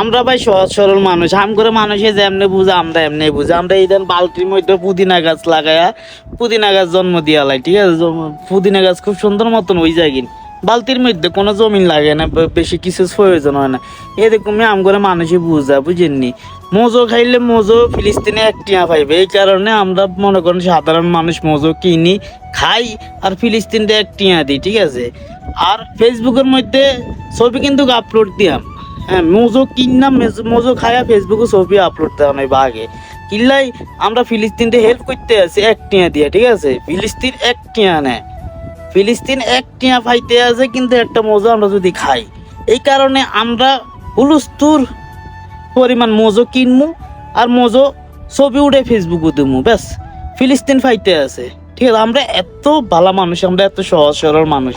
আমরা ভাই সহজ সরল মানুষ। আম করে মানুষে যেমনে বুঝে, আমরা এমনি বুঝে। আমরা এই দেন বালতির মধ্যে পুদিনা গাছ লাগায়া পুদিনা গাছ জন্ম দিয়ালাই ঠিক আছে? পুদিনা গাছ খুব সুন্দর মতন ওই যায় কিন। বালতির মধ্যে কোনো জমিন লাগে না বেশি কিছু প্রয়োজন হয় না। এরকম আম করে মানুষে বুঝা বুঝেননি মোজো খাইলে মোজো, ফিলিস্তিনে একটিয়া পাইবে এই কারণে আমরা মনে করেন সাধারণ মানুষ মোজো কিনি, খাই, আর ফিলিস্তিনটা একটিয়া দিই ঠিক আছে? আর ফেসবুকের মধ্যে ছবি কিন্তু আপলোড দিয়াম হ্যাঁ মোজো কিনলাম মেজ- খায়া ফেসবুকে ছবি আপলোড দেওয়া নয় বা আগে। কিনলাই আমরা ফিলিস্তিনতে হেল্প করতে আছি, এক টিয়া দিয়ে, ঠিক আছে? ফিলিস্তিন এক টিয়া নেয়। ফিলিস্তিন এক টিয়া ফাইতে আছে, কিন্তু একটা মোজো আমরা যদি খাই। এই কারণে আমরা হুলুস্তুর পরিমাণ মোজো কিনমু, আর মোজো ছবি উঠে ফেসবুকে দিমু, ব্যাস। ফিলিস্তিন ফাইতে আছে। ঠিক আছে, আমরা এত ভালো মানুষ, আমরা এত সহজ সরল মানুষ।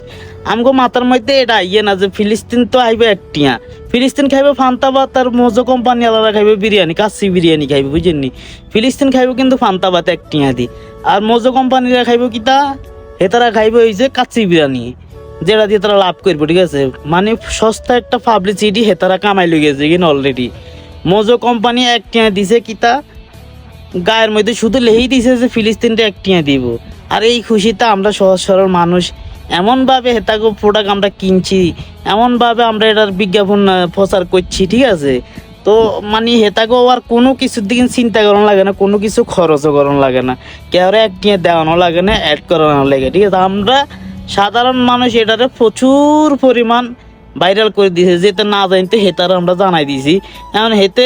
আমগো মাথার মধ্যে এটা ইয়ে না যে ফিলিস্তিন তো আইবে একটিয়া। ফিলিস্তিন খাইবে ফান্তাবাদ আর মোজো কোম্পানি আলাদা খাইবে বিরিয়ানি, কাচ্চি বিরিয়ানি খাইবে, বুঝেননি? ফিলিস্তিন খাইবে কিন্তু ফান্তাবাদ একটিয়া দি। আর মোজো কোম্পানিরা খাইবে কিতা? হেতারা খাইবে ওই যে কাচ্চি বিরিয়ানি, যেটা দিয়ে তারা লাভ করবে, ঠিক আছে? মানে সস্তা একটা পাবলিসিটি হেতারা কামাই লই গেছে কিনা অলরেডি মোজো কোম্পানি এক টিয়া দিছে কিতা? গায়ের মধ্যে শুধু লেহেই দিছে যে ফিলিস্তিনটা এক টিয়া দিব। আর এই খুশিতে আমরা সহজ সরল মানুষ। এমনভাবে হেতাগো প্রোডাক্ট আমরা কিনছি, এমনভাবে আমরা এটার বিজ্ঞাপন প্রচার করছি, ঠিক আছে? তো মানে হেতাগো আর কোনো কিছুর দিকে চিন্তা করানো লাগে না, কোনো কিছু খরচও করানো লাগে না। কেউ এক টিয়া দেওয়ানো লাগে না অ্যাড করানো লাগে, ঠিক আছে? আমরা সাধারণ মানুষ এটারে প্রচুর পরিমাণ ভাইরাল করে দিয়েছে, যেতে না জানতে হেতারা আমরা জানাই দিয়েছি। এখন হেতে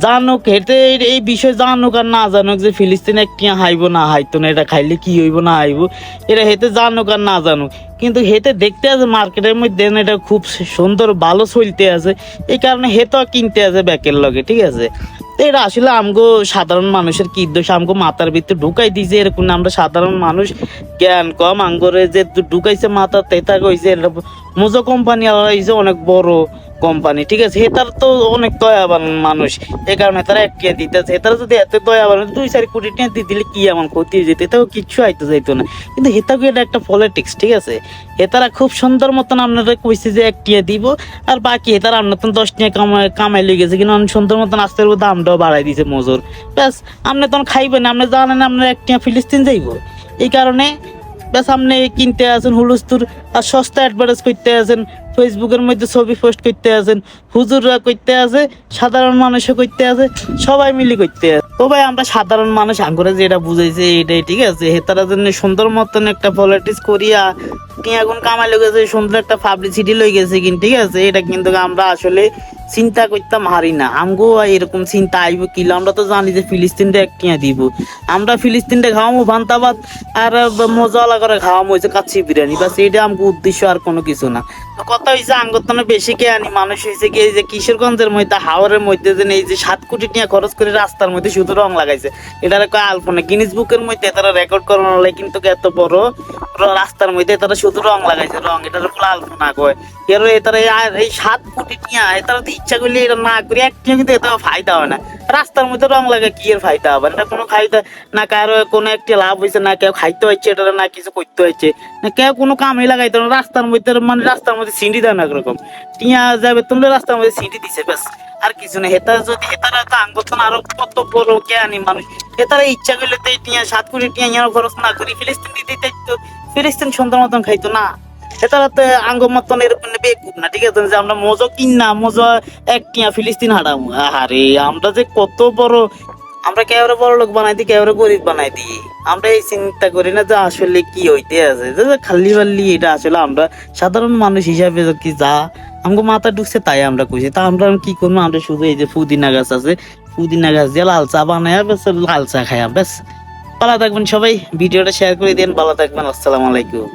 জানুক হেতে এই- বিষয় জানুক আর না জানুক যে ফিলিস্তিনে একটি হাইব, না হাইতো না এটা খাইলে কি হইব, না হাইব, এটা হেতে জানুক আর না জানুক। কিন্তু হেতে দেখতে আছে মার্কেটের মধ্যে এটা খুব সুন্দর, ভালো চলতে আছে। এই কারণে হেতো কিনতে আছে ব্যাকের লগে, ঠিক আছে? এটা আসলে আমগো সাধারণ মানুষের কি দোষ? আমগো মাথার ভিতরে ঢুকাই দিয়েছে এরকম আমরা সাধারণ মানুষ, জ্ঞান কম। আঙ্গরে যে ঢুকাইছে মাথা, তেতা কইছে এটা মোজো কোম্পানি হইছে, অনেক বড়। কোম্পানি, ঠিক আছে? হেতার তো অনেক দয়াবান মানুষ। এই কারণে তারা একটিয়া দিতেছে। হেতারা যদি এত দয়াবান দুই, চার কোটি টাকা দিয়ে দিলে কি এমন ক্ষতি যেত? এটাও কিচ্ছু আইতে যাইতো না। কিন্তু হেতাকে এটা একটা পলিটিক্স ঠিক আছে? হেতারা খুব সুন্দর মতন আপনারা কইছে যে এক টিয়া দিব, আর বাকি হেতারা আপনার তো দশ টিয়া কামাই কামাই লেগে গেছে কিন্তু আমি সুন্দর মতন আস্তে দামটাও বাড়াই দিছে মজুর। ব্যাস, আপনি তখন খাইবেন আপনি জানেন আপনার এক টিয়া ফিলিস্তিন যাইব। এই কারণে, ব্যাস, আপনি কিনতে আছেন হুলুস্তুর আর সস্তা অ্যাডভার্টাইজ করতে আছেন। ফেসবুকের মধ্যে ছবি পোস্ট করতে আছেন হুজুররা করতে আছে, সাধারণ মানুষও করতে আছে, সবাই মিলে করতে আছে। তো ভাই, আমরা সাধারণ মানুষ, আঙ্গুরে যেটা বুঝাইছে এটাই, ঠিক আছে? হেতারা জন্য সুন্দর মতন একটা পলিটিক্স করিয়া এখন কামাই লেগেছে সুন্দর একটা পাবলিসিটি লই গেছে কিন্তু, ঠিক আছে? এটা কিন্তু আমরা আসলে চিন্তা করতাম, হারি না। আমগো এরকম চিন্তা আইব কিলো আমরা তো জানি যে ফিলিস্তিনটা একটিয়া দিব। আমরা ফিলিস্তিনটা খাওয়ামো ভান্তাবাদ আর মজা করে খাওয়ামো হয়েছে কাচ্চি বিরিয়ানি। বাস এটা আমগো উদ্দেশ্য আর কোনো কিছু না। কথা হয়েছে আঙ্গতনে বেশি কে আনি, মানুষ হয়েছে কি যে কিশোরগঞ্জের মধ্যে হাওড়ের মধ্যে যে এই যে সাত কোটি টাকা খরচ করে রাস্তার মধ্যে শুধু রং লাগাইছে। এটার কয় আলপনা। গিনিস বুকের মধ্যে তারা রেকর্ড করানো লাগে কিন্তু এত বড়? রাস্তার মধ্যে তারা শুধু রং লাগাইছে, রং। এটার বলে আলপনা কয়। এর এই সাত কোটি টিয়া, এটার ইচ্ছা করলে এটা না করে, এক টিয়া কিন্তু ফায়দা না। রাস্তার মধ্যে রং লাগা, কি এর ফায়দা হবে? এটা কোনো ফায়দা না কারও কোনো একটা লাভ হয়েছে, না কেউ খাইতে হচ্ছে এটা না কিছু করতে হচ্ছে না কেউ কোনো কামে লাগাইতে না। রাস্তার মধ্যে মানে রাস্তার মধ্যে সিঁড়ি দেয় না টিয়া যাবে তুমি রাস্তার মধ্যে সিঁড়ি দিছে, ব্যাস। আর কিছু না হেতারা যদি, হেতারা তো আঙ্গতন আরও কত বড় জ্ঞানী মানুষ। হেতারা ইচ্ছা করলে তো টিয়া, সাত কোটি টিয়া খরচ না করি, ফিলিস্তিন দিতে ফিলিস্তিন সুন্দর মতন খাইতো, না। না, ঠিক আছে? যে আমরা মজো কিন মজো ফিলিস্তিন হারাম। আরে আমরা যে কত বড় আমরা বড় লোক বানাই দিই গরিব বানাই দিই। আমরা এই চিন্তা করি না যে আসলে কি হইতে আছে। খালি এটা আসলে আমরা সাধারণ মানুষ হিসাবে কি যা আমাকে মাথা ঢুকছে তাই আমরা কইছি। তা আমরা কি করব? আমরা শুধু এই যে পুদিনা গাছ আছে, পুদিনা গাছ দিয়ে লাল চা বানায় বেশ, লাল চা খাই বেশ। ভালো থাকবেন সবাই, ভিডিওটা শেয়ার করে দিন ভালো থাকবেন, আসসালামু আলাইকুম।